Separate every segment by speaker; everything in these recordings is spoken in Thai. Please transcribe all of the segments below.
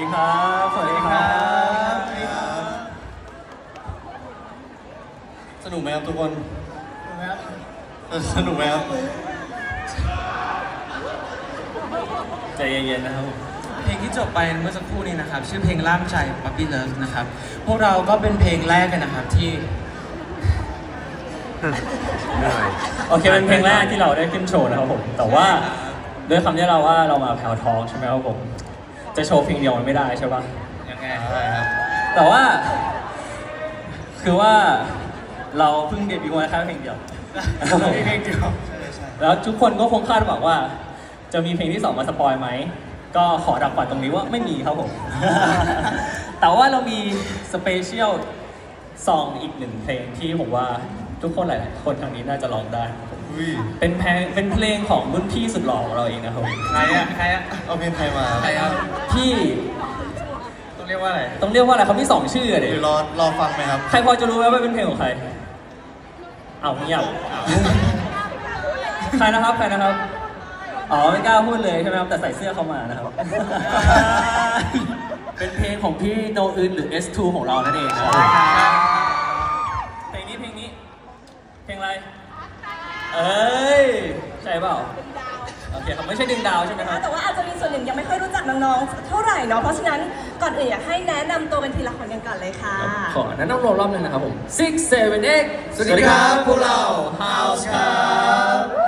Speaker 1: ดีครับ สวัสดีครับ
Speaker 2: สนุกไหมครับทุกคนเออสนุกไหมครับ
Speaker 1: ใจเย็นๆนะครับผม
Speaker 3: เพลงที่จบไปเมื่อสักครู่นี้นะครับ ชื่อเพลงล่ามใจ Puppy Love นะครับ พวกเราก็เป็นเพลงแรกกันนะครับที่
Speaker 1: โอเคเป็นเพลงแรกที่เราได้ขึ้นโชว์นะครับผม แต่ว่าด้วยคำที่เราว่าเรามาแพลวทองใช่ไหมครับผม จะโชว์เพลงเดียวมันไม่ได้ใช่ปะ
Speaker 3: ยังไง
Speaker 2: ใช่ครับ
Speaker 1: แต่ว่า คือว่าเราเพิ่งเดบิวต์มาแค่เพลงเดียว
Speaker 3: เพลงเดียว
Speaker 2: ใช่ใช่
Speaker 1: แล้วทุกคนก็คงคาดหวังว่า จะมีเพลงที่สองมาสปอยไหม ก็ขอดับฝันตรงนี้ว่าไม่มีครับผม แต่ว่าเรามีสเปเชียลซองอีกหนึ่งเพลงที่ผมว่าทุกคนหลาย ๆ คนทางนี้น่าจะร้องได้
Speaker 2: อุ้ย
Speaker 1: เป็นเพลงเป็นเพลงของรุ่นพี่สุดหล่อของเราเองนะครับผม
Speaker 3: ใครอะใครอะ
Speaker 2: เอาเพลงไทยมา
Speaker 3: ใครอะ
Speaker 1: ที่
Speaker 3: ต้องเรียกว่าอะไร
Speaker 1: ต้องเรียกว่าอะไรเขามีสองชื่อเลย
Speaker 2: หรือรอรอฟังไหมครับ
Speaker 1: ใครพอจะรู้ไหมว่าเป็นเพลงของใครเอาเงียบใครนะครับใครนะครับอ๋อไม่กล้าพูดเลยใช่ไหมครับแต่ใส่เสื้อเข้ามานะครับ เป็นเพลงของพี่โนอึนหรือ S2 ของเรานั่นเองนะครับเพลงนี้เพลงนี้ เพลงอะไร เอ้ย ใช่เปล่า โอเคครับไม่ใช่ดึงดาวใช่ไหมครับ
Speaker 4: แต่ว่าอาจจะมีส่วนหนึ่งยังไม่ค่อยรู้จักน้องๆ เท่าไหร่เนาะ เพราะฉะนั้นก่อนอื่นอยากให้แนะนำตัวเป็นทีละคนกันก่อนเลยค่ะ
Speaker 1: ขอแนะนำรวมรอบหนึ่งนะครับผม six seven eight
Speaker 2: สวัสดีครับ พวกเรา House ครับ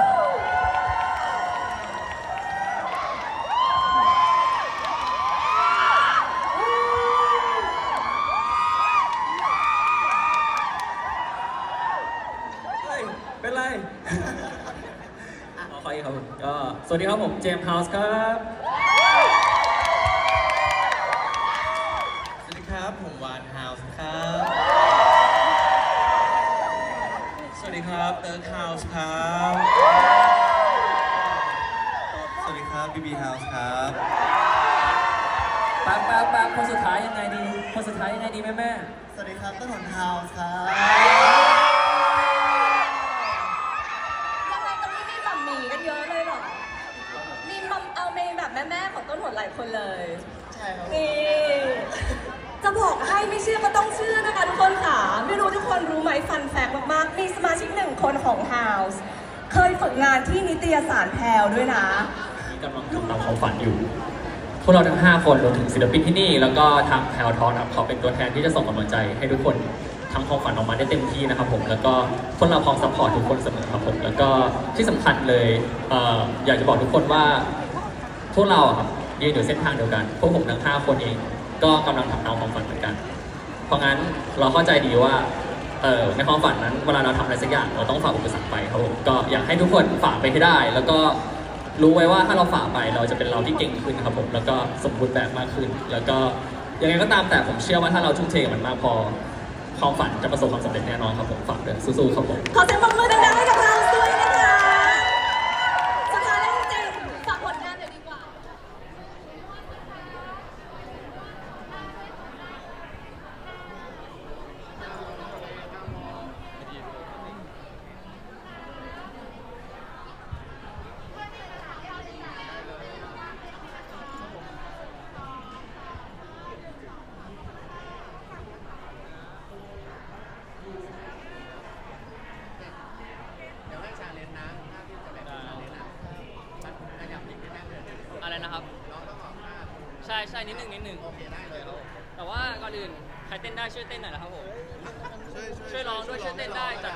Speaker 1: เป็นไรเอาขออีกครับผมก็สวัสดีครับผมเจมส์เฮาส์ครับ
Speaker 3: สวัสดีครับผมวานเฮาส์ครับ สวัสดีครับเติร์กเฮาส์ครับ
Speaker 2: สวัสดีครับบีบีเฮาส์ครับ
Speaker 1: แป๊บแป๊บแป๊บคนสุดท้ายยังไงดี คนสุดท้ายยังไงดีแม่แม่
Speaker 2: สวัสดีครับต้นหนเฮาส์ครับ
Speaker 4: แบบแม่ๆของต้นหนหลายคนเลย
Speaker 2: ใช่ครับ
Speaker 4: นี่จะบอกให้ไม่เชื่อก็ต้องเชื่อนะคะทุกคนค่ะ ไม่รู้ทุกคนรู้ไหมฟันแฟกมากๆ มีสมาชิกหนึ่งคนของ House เคยฝึกงานที่นิตยสารแพรวด้วยนะ
Speaker 1: ที่กำลังทำตามความฝันอยู่ พวกเราทั้ง 5 คนรวมถึงศิลปินที่นี่ แล้วก็ทางแพลทอนครับขอเป็นตัวแทนที่จะส่งกำลังใจให้ทุกคนทำความฝันออกมาได้เต็มที่นะครับผมแล้วก็พวกเราพร้อมซัพพอร์ตทุกคนเสมอครับผมแล้วก็ที่สำคัญเลยเอ่ออยากจะบอกทุกคนว่า พวกเราอะครับยืนอยู่เส้นทางเดียวกัน พวกผมทั้ง5คนเอง ก็กำลังทำตามความฝันเหมือนกัน เพราะงั้นเราเข้าใจดีว่าเออในความฝันนั้นเวลาเราทำอะไรสักอย่างเราต้องฝ่าอุปสรรคไปครับผมก็อยากให้ทุกคนฝ่าไปให้ได้ แล้วก็รู้ไว้ว่าถ้าเราฝ่าไปเราจะเป็นเราที่เก่งขึ้นครับผมแล้วก็สมบูรณ์แบบมากขึ้น แล้วก็ยังไงก็ตามแต่ผมเชื่อว่าถ้าเราทุ่มเทกับมันมากพอความฝันจะประสบความสำเร็จแน่นอนครับผมฝากเดินสู้ๆครับผม
Speaker 4: ขอเสียงปรบมือดังๆให้กับเราด้วยนะคะ สุดท้ายแล้วจริงๆฝากผลงานหน่อยดีกว่า
Speaker 5: อะไรนะครับใช่ใช่นิดหนึ่งนิดหนึ่งโอเคได้เลยแต่ว่าก่อนอื่นใครเต้นได้ช่วยเต้นหน่อยนะครับผม ช่วยร้องด้วยช่วยเต้นได้จัด